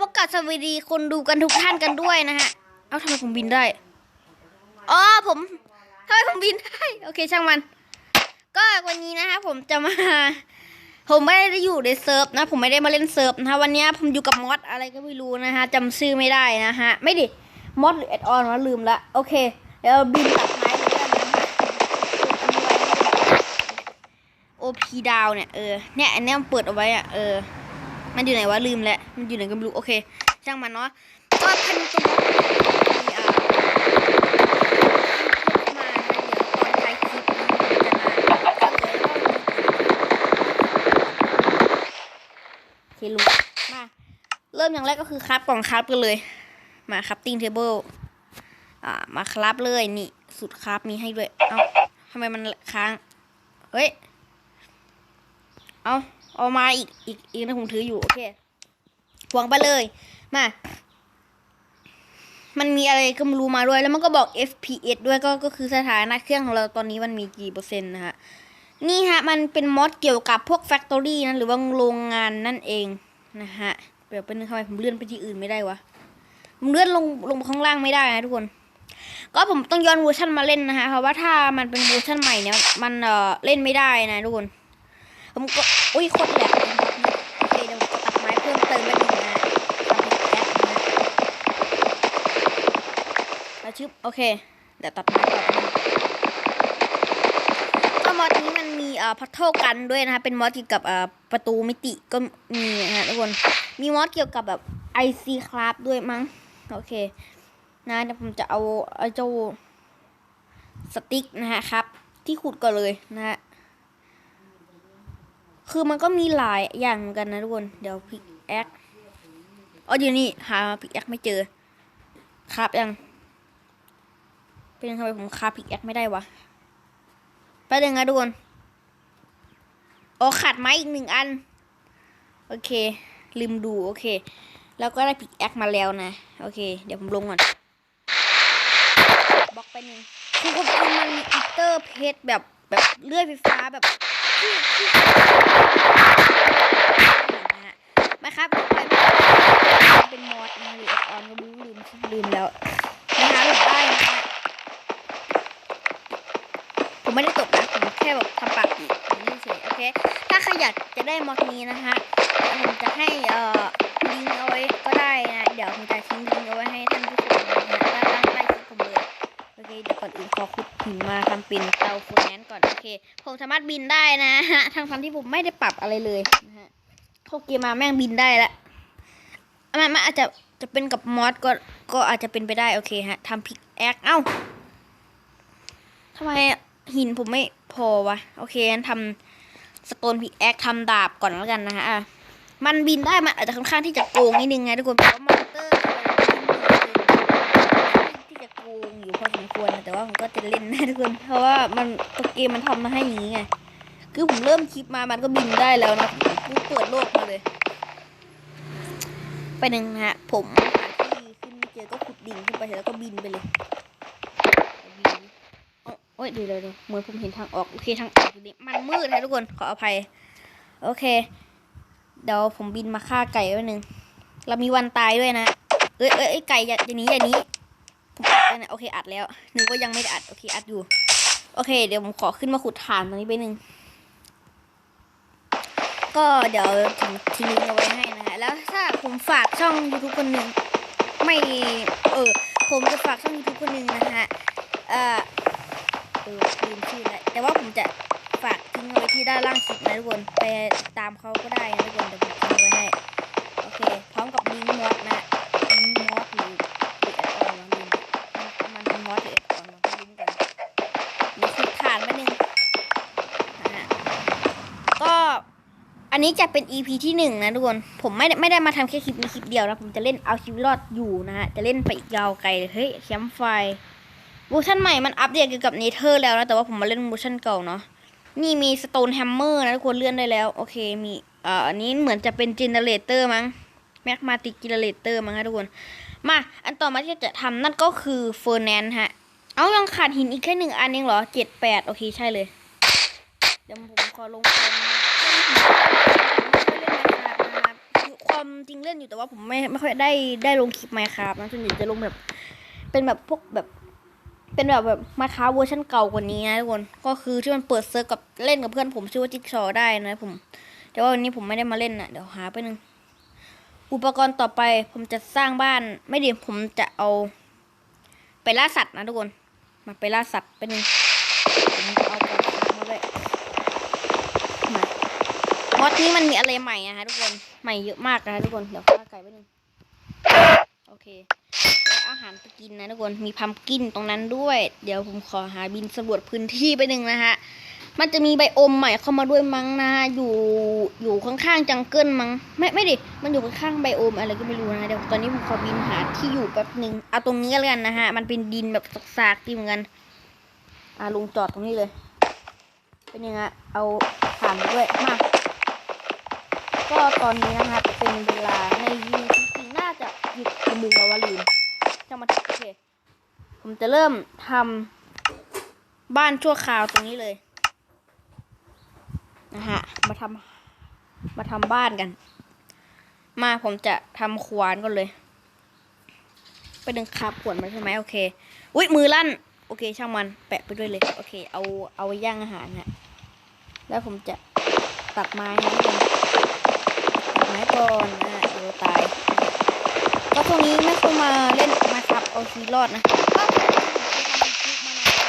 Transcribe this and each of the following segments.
พบกับสวัสดีคนดูกันทุกท่านกันด้วยนะฮะ เอ้าทำไมผมบินได้ อ๋อผมทำไมผมบินได้ โอเคช่างมัน ก็วันนี้นะฮะผมจะมา ผมไม่ได้อยู่ในเซิร์ฟนะ ผมไม่ได้มาเล่นเซิร์ฟนะฮะวันนี้ผมอยู่กับมอสอะไรก็ไม่รู้นะฮะจำชื่อไม่ได้นะฮะ ไม่ดิ มอสหรือแอดออนวะลืมละ โอเค เดี๋ยวบินตัดไม้เลยกันนะโอพีดาวเนี่ยเออ เนี่ยอันเนี้ยมันเปิดเอาไว้อะเออ มันอยู่ไหนวะลืมแล้วมันอยู่ไหนก็ไม่รู้โอเค ช่างมันเนาะก็พันตัวมีอ่ามานะเดี๋ยวตอนท้คลิปนะผมจะมาเฉลยว่าโอเคลุงมาเริ่มอย่างแรกก็คือครับกล่องครับกันเลย มาครับติ้งเทเบิลอ่ามาครับเลยนี่สุดครับมีให้ด้วย เอ้าทำไมมันค้าง เฮ้ย เอา เอามาอีกอีกอีกนะผมถืออยู่โอเคหวงไปเลยมา มันมีอะไรก็ไม่รู้มาด้วย แล้วมันก็บอก FPS ด้วยก็ก็คือสถานะเครื่องของเราตอนนี้มันมีกี่เปอร์เซ็นต์นะฮะนี่ฮะมันเป็นมอดเกี่ยวกับพวกแฟคทอรี่นะหรือว่าโรงงานนั่นเองนะฮะเดี๋ยวเป็นงทำไมผมเลื่อนไปที่อื่นไม่ได้วะผมเลื่อนลงลงข้างล่างไม่ได้นะทุกคน ก็ผมต้องย้อนเวอร์ชันมาเล่นนะฮะเพราะว่าถ้ามันเป็นเวอร์ชันใหม่เนี่ยมันเออเล่นไม่ได้นะทุกคน ผมก็อุ้ยคตรแหลกเลยโอเคเดี๋ยวจะตัดไม้เพิ่มเติมไปหนึ่งนะทำเป็นแอปนะฮะแล้วชึบโอเคเดี๋ยวตัดไม้ก่อนก็มอดนี้มันมีเอ่อพัทเทิลกันด้วยนะคะเป็นมอดเกี่ยวกับเอ่อประตูมิติก็มีนะฮะทุกคนมีมอดเกี่ยวกับแบบไอซีคราฟด้วยมั้งโอเคนะเดี๋ยวผมจะเอาไอเจ้าสติ๊กนะฮะครับ ที่ขุดก่อนเลยนะฮะ คือมันก็มีหลายอย่างเหมือนกันนะทุกคน เดี๋ยวพิกแอคอ๋ออยู่นี่ หาพิกแอคไม่เจอ ครับยัง เป็นยังไงผมคาพิกแอคไม่ได้วะไปเลยนะทุกคนโอ้ขาดไม้อีกหนึ่งอัน โอเค ลืมดู โอเค แล้วก็ได้พิกแอคมาแล้วนะ โอเค เดี๋ยวผมลงก่อนบล็อกไปหนึ่งคือผมมันมีอิตเตอร์เพชรแบบแบบเลื่อยไฟฟ้าแบบ มาครับไปเป็นมอดนะหรือออนก็รู้ลืมลืมแล้วนะคะหลบได้นะฮะผมไม่ได้ตกนะผมแค่แบบทำปากอีกนี่เฉยโอเคถ้าใครอยากจะได้มอดนี้นะฮะผมจะให้เอ่อลิงก์เอาไว้ก็ได้นะเดี๋ยวผมจะทิ้งลิงก์เอาไว้ให้ท่านผู้ชมนะฮะด้านล่างใต้คลิปผมเลยโอเคเดี๋ยวก่อนอื่นขอขุดหินมาทำเป็นเตาฟูแนนก่น เคผมสามารถบินได้นะฮะทั้งทั้งที่ผมไม่ได้ปรับอะไรเลยนะฮะเข้าเกมมาแม่งบินได้ละมันมันอาจจะจะเป็นกับมอสก็ก็อาจจะเป็นไปได้โอเคฮะทำพิกแอคเอ้าทำไมหินผมไม่พอวะโอเคงั้นทำสโตนพิกแอคทำดาบก่อนแล้วกันนะฮะมันบินได้มันอาจจะค่อนข้างที่จะโกงนิดนึงไงทุกคนเพราะมอนเตอร์ที่จะโกงอยู่พอสมควรนะ แต่ว่าผมก็จะเล่นนะทุกคน เพราะว่ามันตัวเกมมันทำมาให้อย่างนี้ไง คือผมเริ่มคลิปมามันก็บินได้แล้วนะผมเปิดโลกมาเลย ไปหนึ่งนะฮะ ผมหาที่ขึ้นไม่เจอก็ขุดดิ่งขึ้นไปแล้วก็บินไปเลยบินเอาโอ้ยเดี๋ยวเดี๋ยวเลยเหมือนผมเห็นทางออกโอเคทางออกอยู่นี่มันมืดนะทุกคนขออภัย โอเค เดี๋ยวผมบินมาฆ่าไก่ไว้หนึ่งเรามีวันตายด้วยนะเอ้ยเอ้ยไก่อย่าอย่าหนี้อย่าหนี้ อัดแล้วนโอเคอัดแล้วนึกว่ายังไม่ได้อัดโอเคอัดอยู่ โอเค เดี๋ยวผมขอขึ้นมาขุดฐานตรงนี้ไปหนึ่งก็เดี๋ยวผมทิ้งลิงเอาไว้ให้นะฮะแล้วถ้าผมฝากช่อง YouTube คนหนึ่งไม่เออผมจะฝากช่อง YouTube คนหนึ่งนะฮะเอ่อเออลืมชื่อแล้วแต่ว่าผมจะฝากทิ้งเอาไว้ที่ด้านล่างคลิปนะทุกคนไปตามเขาก็ได้นะทุกคนเดี๋ยวผมทิ้งเอาไว้ให้โอเค พร้อมกับลิงก์มอสนะ อันนี้จะเป็น EP ที่หนึ่งนะทุกคน ผมไม่ได้ไม่ได้มาทำแค่คลิปนี้คลิปเดียวนะ ผมจะเล่นเอาชีวิตรอดอยู่นะฮะ จะเล่นไปอีกยาวไกลเลยเฮ้ยแคมป์ไฟเวอร์ชันใหม่มันอัปเดตเกี่ยวกับเนเธอร์แล้วนะ แต่ว่าผมมาเล่นเวอร์ชันเก่าเนาะ นี่มีสโตนแฮมเมอร์นะทุกคนเลื่อนได้แล้ว โอเคมีอ่ออันนี้เหมือนจะเป็นเจเนเรเตอร์มั้งแมกมาติกเจเนเรเตอร์มั้งฮะทุกคน มา อันต่อมาที่จะทำนั่นก็คือเฟอร์แนนฮะ เอายังขาดหินอีกแค่หนึ่งอันเองเหรอเจ็ดแปดโอเคใช่เลย เดี๋ยวผมขอลงไป นะความจริงเล่นอยู่แต่ว่าผมไม่ไม่ค่อยได้ได้ลงคลิปไมค์ครับนะส่วนใหญ่จะลงแบบ เป็นแบบพวกแบบเป็นแบบแบบมาค้าเวอร์ชันเก่ากว่านี้นะทุกคนก็คือที่มันเปิดเซิร์ฟกับเล่นกับเพื่อนผมชื่อว่าจิ๊กซอได้นะผม แต่ว่าวันนี้ผมไม่ได้มาเล่นนะเดี๋ยวหาไปหนึ่งอุปกรณ์ต่อไปผมจะสร้างบ้านไม่ดีผมจะเอา ไปล่าสัตว์นะทุกคนมาไปล่าสัตว์ไปหนึ่งผมจะเอากระชังมาด้วยมาม อดนี้มันมีอะไรใหม่อะฮะทุกคน ใหม่เยอะมากนะฮะทุกคน เดี๋ยวฆ่าไก่ไปหนึ่งโอเคและอาหารไปกินนะทุกคน มีพัมกินตรงนั้นด้วย เดี๋ยวผมขอหาบินสำรวจพื้นที่ไปหนึ่งนะฮะมันจะมีไบโอมใหม่เข้ามาด้วยมั้งนะฮะ อยู่ อยู่ข้างๆจังเกิลมั้ง ไม่ไม่ดิ มันอยู่ข้างๆไบโอมอะไรก็ไม่รู้นะ เดี๋ยวตอนนี้ผมขอบินหาที่อยู่แป๊บหนึ่งเอาตรงนี้แล้วกันนะฮะ มันเป็นดินแบบสากๆดีเหมือนกัน อ่าลงจอดตรงนี้เลย เป็นยังไง เอาผ่านด้วย มา ก็ตอนนี้นะครับเป็นเวลาในยูจริงๆน่าจะหยุดกระมุงเอาวาลืมจะมาโอเคผมจะเริ่มทำบ้านชั่วคราวตรงนี้เลยนะฮะมาทำมาทำบ้านกัน มาผมจะทำขวานก่อนเลย ไปดึงคาบขวานมาใช่ไหมโอเคอุ้ยมือลั่นโอเค ช่างมันแปะไปด้วยเลย โอเค เอาเอาย่างอาหารฮะแล้วผมจะตัดไม้นะ กคนตัดไม้ก่อนนะฮะเดี๋ยวตายก็ตรงนี้ไม่ค่อยมาเล่นมาครับเอาชีรอดนะก็เคยทำคลิปมานานแ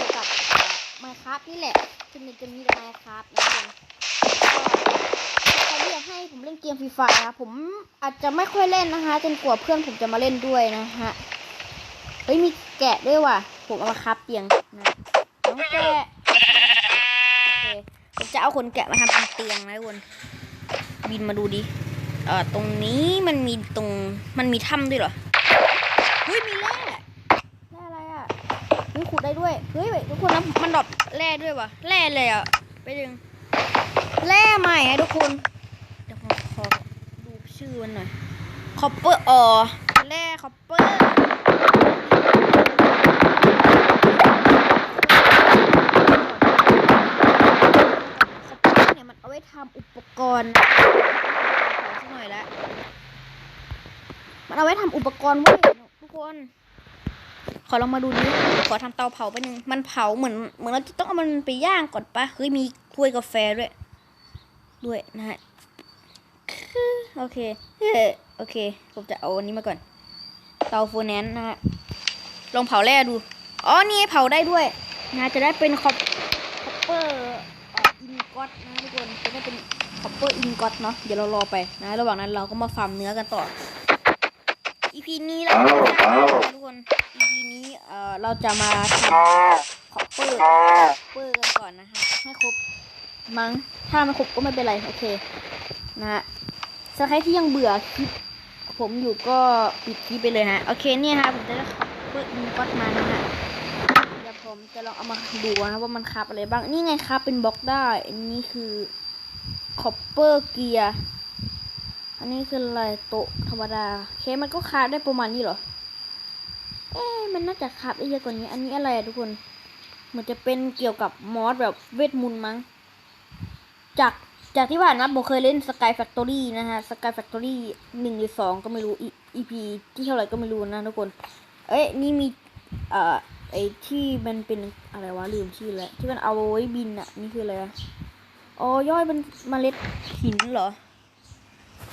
ล้วกับมาครับนี่แหละจะมีจะมีแต่มาครับนะทุกคนก็เขาเรียกให้ผมเล่นเกมฟรีไฟนะผมอาจจะไม่ค่อยเล่นนะคะจนกว่าเพื่อนผมจะมาเล่นด้วยนะฮะเฮ้ยมีแกะด้วยว่ะผมเอามาครับเตียงนะน้องแกะโอเคผม จะเอาขนแกะมาทำเป็นเตียงนะทุกคน บินมาดูดิเอ่อตรงนี้มันมีตรงมันมีถ้ำด้วยเหรอ เฮ้ยมีแร่แร่อะไรอะเฮ้ยขุดได้ด้วย เฮ้ยทุกคนนะมันดรอปแร่ด้วยวะแร่เลยอะ ไปดึงแร่ใหม่อะทุกคน เดี๋ยวผมขอดูชื่อมันหน่อย คอปเปอร์อ๋อแร่คอปเปอร์เนี่ยมันเอาไว้ ทำอุปกรณ์ขอสักหน่อยละมันเอาไว้ทำอุปกรณ์เว้ยทุกคน ขอลองมาดูดิขอทำเตาเผาไปหนึ่งมันเผาเหมือนเหมือนเราจะต้องเอามันไปย่างก่อนปะเฮ้ยมีถ้วยกาแฟด้วย ด้วยนะฮะโอเคโอเค ผมจะเอาอันนี้มาก่อน เตาโฟแนนซ์นะฮะ ลองเผาแร่ดู อ๋อ นี่เผาได้ด้วย นะ จะได้เป็นคอปคอปเปอร์อิ กอตนะทุกคนจะได้เป็นคอปเปอร์อินกอตเนาะเดี๋ยวเรารอไปนะ ระหว่างนั้นเราก็มาฟาร์มเนื้อกันต่อ EP นี้เราจะทุกคน EP นี้เอ่อเราจะมาทำคอปเปอร์คอปเปอร์กันก่อนนะฮะให้ครบมั้งถ้าไม่ครบก็ไม่เป็นไรโอเคนะฮะสใครที่ยังเบื่อคลิปผมอยู่ก็ปิดคลิปไปเลยฮะโอเคเนี่ยฮะผมจะได้ขับเพื่ออินก็อตมานะฮะ ผมจะลองเอามาดูนะว่ามันคับอะไรบ้าง นี่ไงครับเป็นบล็อกได้อันนี้คือคอปเปอร์เกียร์อันนี้คืออะไรโต๊ะธรรมดาเคมันก็คาบได้ประมาณนี้เหรอ เอ๊มันน่าจะคาบได้เยอะกว่านี้ อันนี้อะไรทุกคนเหมือนจะเป็นเกี่ยวกับมอสแบบเวทมนต์มั้ง จากจากที่ผ่านมาผมเคยเล่น Sky Factory นะฮะ Sky Factory หนึ่งหรือสองก็ไม่รู้ EP ที่เท่าไหร่ก็ไม่รู้นะทุกคน เอ้ยนี่มีเอ่อ ไอที่มันเป็นอะไรวะลืมชื่อแล้วที่มันเอาไว้บินอะนี่คืออะไรอะอ๋อย่อยเป็นเมล็ดหินเหรอ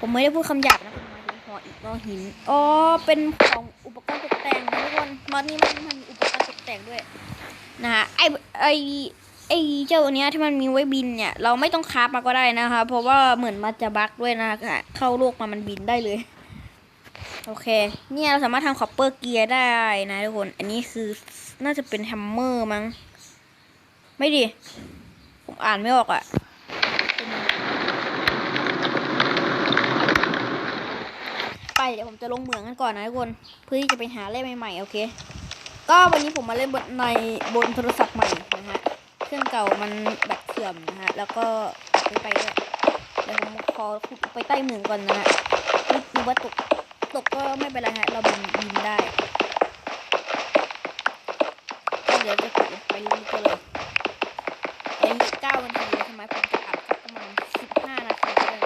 ผมไม่ได้พูดคำหยาบนะผมหมายถึงหออีกหอหินอ๋อเป็นของอุปกรณ์ตกแต่งทุกคนมานี่มันมันมีอุปกรณ์ตกแต่งด้วยนะฮะไอไอไอเจ้าเนี้ยที่มันมีไว้บินเนี่ย เราไม่ต้องคราฟมาก็ได้นะคะ เพราะว่าเหมือนมันจะบั๊กด้วยนะคะเข้าโลกมามันบินได้เลย โอเค เนี่ยเราสามารถทำคอปเปอร์เกียร์ได้นะทุกคน อันนี้คือน่าจะเป็นแฮมเมอร์มั้ง ไม่ดิผมอ่านไม่ออกอะ่ะ ไปเดี๋ยวผมจะลงเหมืองกันก่อนนะทุกคน เพื่อที่จะไปหาเล่มใหม่ๆ โอเค ก็วันนี้ผมมาเล่นบนในบนโทรศัพท์ใหม่นะฮะ เครื่องเก่ามันแบตเสื่อมนะฮะ แล้วก็ไปไปด้วยเดี๋ยวผมขอไปใต้เหมืองก่อนนะฮะดูว่าตก ตกก็ไม่เป็นไรฮะ เราบินบินได้เดี๋ยวจะขุดไปเรื่อยๆเลยยัอีกเก้านาทีทำไมผมจะขับประมาณสิบห้านาทีเลย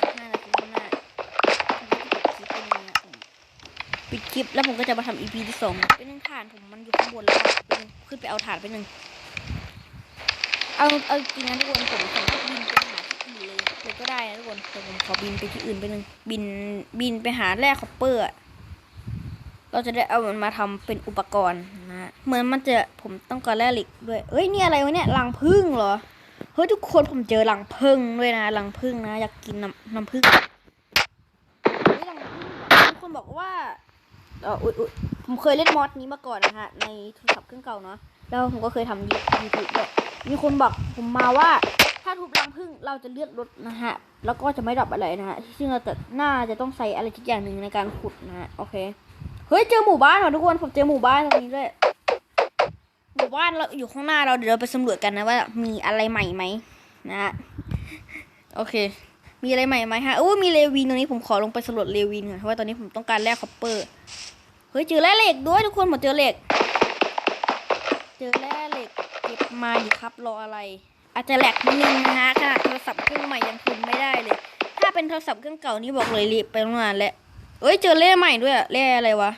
สิบห้านาทีข้างหน้าปิดคลิปแล้วผมก็จะมาทำอีพีที่สองเป็นเรื่ฐานผมมันอยู่ข้างบนแล้วขึ้นไปเอาฐานไปหนึ่งเอาเอาจริงนะทุกคนผมผมก็บินไป คนผมขอบินไปที่อื่นไปหนึ่งบินบินไปหาแร่คอปเปอร์เราจะได้เอามันมาทำเป็นอุปกรณ์นะเหมือนมันจะผมต้องการแร่เหล็กด้วยเอ้ยนี่อะไรวะเนี่ยรังผึ้งเหรอเฮ้ยทุกคนผมเจอรังผึ้งด้วยนะรังผึ้งนะ อยากกินน้ำน้ำผึ้งเฮ้ยรังผึ้งเหรอมีคนบอกว่าเอออุ๊ยอุ๊ยผมเคยเล่นมอดนี้มาก่อนนะฮะในโทรศัพท์เครื่องเก่าเนาะแล้วผมก็เคยทำยูทูบด้วยมีคนบอกผมมาว่า ถ้าทุบรังผึ้งเราจะเลือดลดนะฮะ แล้วก็จะไม่ดับอะไรนะฮะ ซึ่งเราจะน่าจะต้องใส่อะไรทุกอย่างหนึ่งในการขุดนะฮะ โอเค เฮ้ย เจอหมู่บ้านว่ะทุกคน ผมเจอหมู่บ้านตรงนี้ด้วย หมู่บ้านเราอยู่ข้างหน้าเราเดี๋ยวเราไปสำรวจกันนะว่ามีอะไรใหม่ไหมนะฮะ โอเค มีอะไรใหม่ไหมฮะโอ้มีเลวินตรงนี้ผมขอลงไปสำรวจเลวินก่อนเพราะว่าตอนนี้ผมต้องการแร่คอปเปอร์ เฮ้ย เจอแร่เหล็กด้วยทุกคนผมเจอเหล็ก เจอแร่เหล็กเก็บมาดิครับรออะไร อาจจะแหลกนิดนึงนะฮะขนาดโทรศัพท์เครื่องใหม่ยังคุมไม่ได้เลย ถ้าเป็นโทรศัพท์เครื่องเก่านี่บอกเลยรีบไปตั้งานแล้วเอ้ยเจอแร่ใหม่ด้วยอะแร่อะไรวะ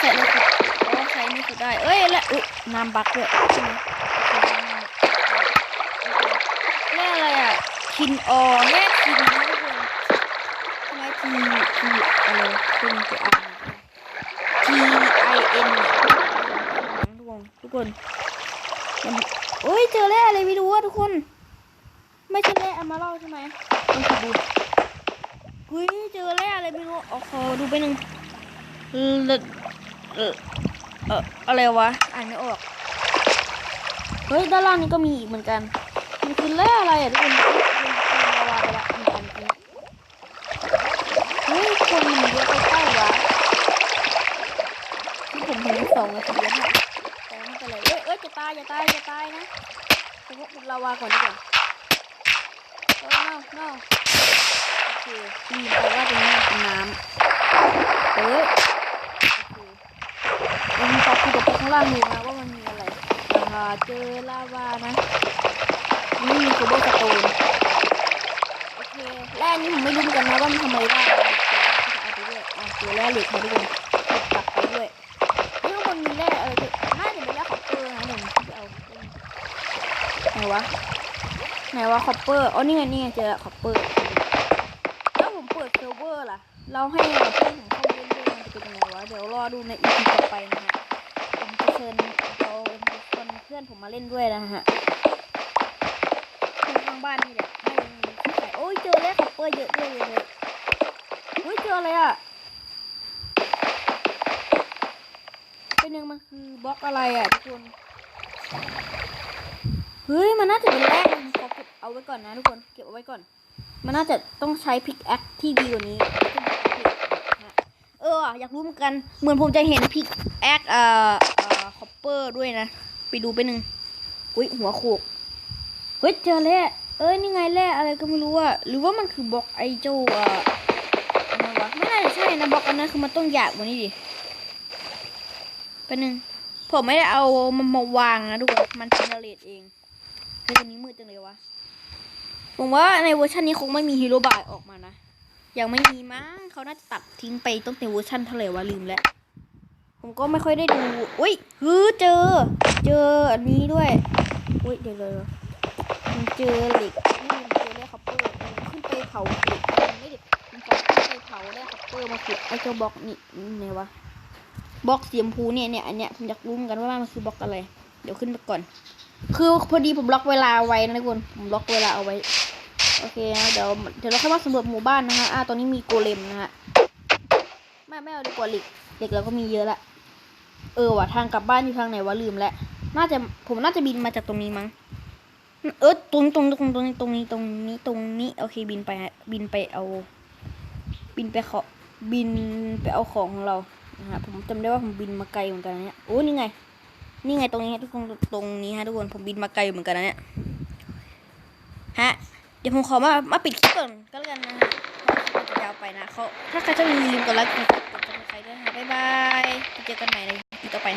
ใส่เลยขุดโอ้ใช้นี่ได้ เอ้ยแล้วอุ๊ยน้ำบักด้วยใช่ไหมโอเคน้ำบักแร่อะไรอะทินออแร่ทินนะทุกคนทำไมทีทีอะไรคุณจะอ่าน T I N ทุกคนทุกคน โอ้ยเจอแร่อะไรไม่รู้อะทุกคน ไม่ใช่แร่อมาเล่าใช่ไหมลองดูเฮ้ยเจอแร่อะไรไม่รู้เอาขอดูไปหนึ่งเออเออเอออะไรวะอ่านไม่ออกเฮ้ยด้านล่างนี้ก็มีอีกเหมือนกันมันคือแร่อะไรอะทุกคนมันเป็นลาวาไปละมีอันนี้เฮ้ยคนมันเยอะไปใกล้วะที่ผมเห็นสองนาทีายอย่าตายอย่าตายนะผมว่าลาวาก่อนดีกว่าโอ้ no no โอเคลืมไปว่าตรงนี้นเป็นน้ำเอ้ยโอเคยังมีขอคุยกับข้างล่างดูนะว่ามันมีอะไรอ่าเจอลาวานะนี่มีโคโบสโตนโอเคแร่นี้ผมไม่รู้เหมือนกันนะว่ามันทำไรได้เอาไปด้วยอะตัวแร่เหล็กมาทุกค วะ ไหนวะคอปเปอร์อ๋อนี่ไงนี่ไงเจอคอปเปอร์ถ้าผมเปิดเซิร์ฟเวอร์ล่ะ เราให้เพื่อนผมเขามเล่นด้วยมันจะเป็นยังไงวะ เดี๋ยวรอดูในอีพีต่อไปนะฮะ ผมจะเชิญเอาชวนเพื่อนผมมาเล่นด้วยนะฮะข้างบ้านนี่แหละไม่มีใครโอ้ยเจอแล้วคอปเปอร์เยอะด้วยเลยเฮ้ยเจออะไรอะเป็นยังมันคือบล็อกอะไรอะทุกคน เฮ้ยมันน่าจะเป็นแร่ขอเก็บเอาไว้ก่อนนะทุกคนเก็บเอาไว้ก่อน มันน่าจะต้องใช้พิกแอคที่ดีกว่านี้เอออยากรู้เหมือนกันเหมือนผมจะเห็นพิกแอคเอ่อเอ่อคอปเปอร์ด้วยนะไปดูไปหนึ่งอุ้ยหัวโขกเฮ้ยเจอแร่เอ้ยนี่ไงแร่อะไรก็ไม่รู้อะหรือว่ามันคือบล็อกไอเจ้าอะอไม่น่าจะใช่นะบล็อกอันนั้นคือมันต้องหยาบกว่านี้ดิเป็นหนึ่งผมไม่ได้เอามันมาวางนะทุกคนมันเจเนเรตเอง เฮ้ยตรงนี้มืดจังเลยวะผมว่าในเวอร์ชันนี้คงไม่มีฮีโร่บายออกมานะ ยังไม่มีมั้งเขาน่าจะตัดทิ้งไปตั้งแต่เวอร์ชันเท่าไหร่วะลืมแล้ว ผมก็ไม่ค่อยได้ดูอุ้ยฮือเจอ เจออันนี้ด้วยอุ้ยเดี๋ยวเลยมันเจอเหล็กนี่มันเจอแร่คอปเปอร์มันขึ้นไปเผาเหล็กไม่ได้มันขึ้นไปเผาแร่คอปเปอร์มาขุดไอ้เจ้าบล็อกนี่นี่ไงวะบล็อกสีชมพูเนี่ยเนี่ยอันเนี้ยผมอยากรู้เหมือนกันว่ามันคือบล็อกอะไร เดี๋ยวขึ้นไปก่อน คือพอดีผมล็อกเวลาไว้นะทุกคนผมล็อกเวลาเอาไว้ โอเคนะเดี๋ยวเดี๋ยวเราค่อยมาสำรวจหมู่บ้านนะฮะอ่าตอนนี้มีโกเลมนะฮะไม่ไม่เอาดีกว่าเหล็กเหล็กเราก็มีเยอะละเออว่ะทางกลับบ้านอยู่ทางไหนวะลืมแล้วน่าจะผมน่าจะบินมาจากตรงนี้มั้งเออตรงตรงตรงตรงนี้ตรงนี้ตรงนี้ตรงนี้โอเคบินไปบินไปเอา บินไปขอบินไปเอาของของเรานะฮะผมจำได้ว่าผมบินมาไกลเหมือนกันเนี่ยโอ้นี่ไง นี่ไงตรงนี้ฮะทุกคนตรงนี้ฮะทุกคนผมบินมาไกลเหมือนกันนะเนี่ยฮะเดี๋ยวผมขอมามาปิดคลิปก่อนก็แล้วกันนะฮะเพราะว่าคลิปมันจะยาวไปนะเขาถ้าใครชอบอย่าลืมกดไลค์กดติดตามกดติดตามใครด้วยนะบ๊ายบายเจอกันใหม่ในคลิปต่อไป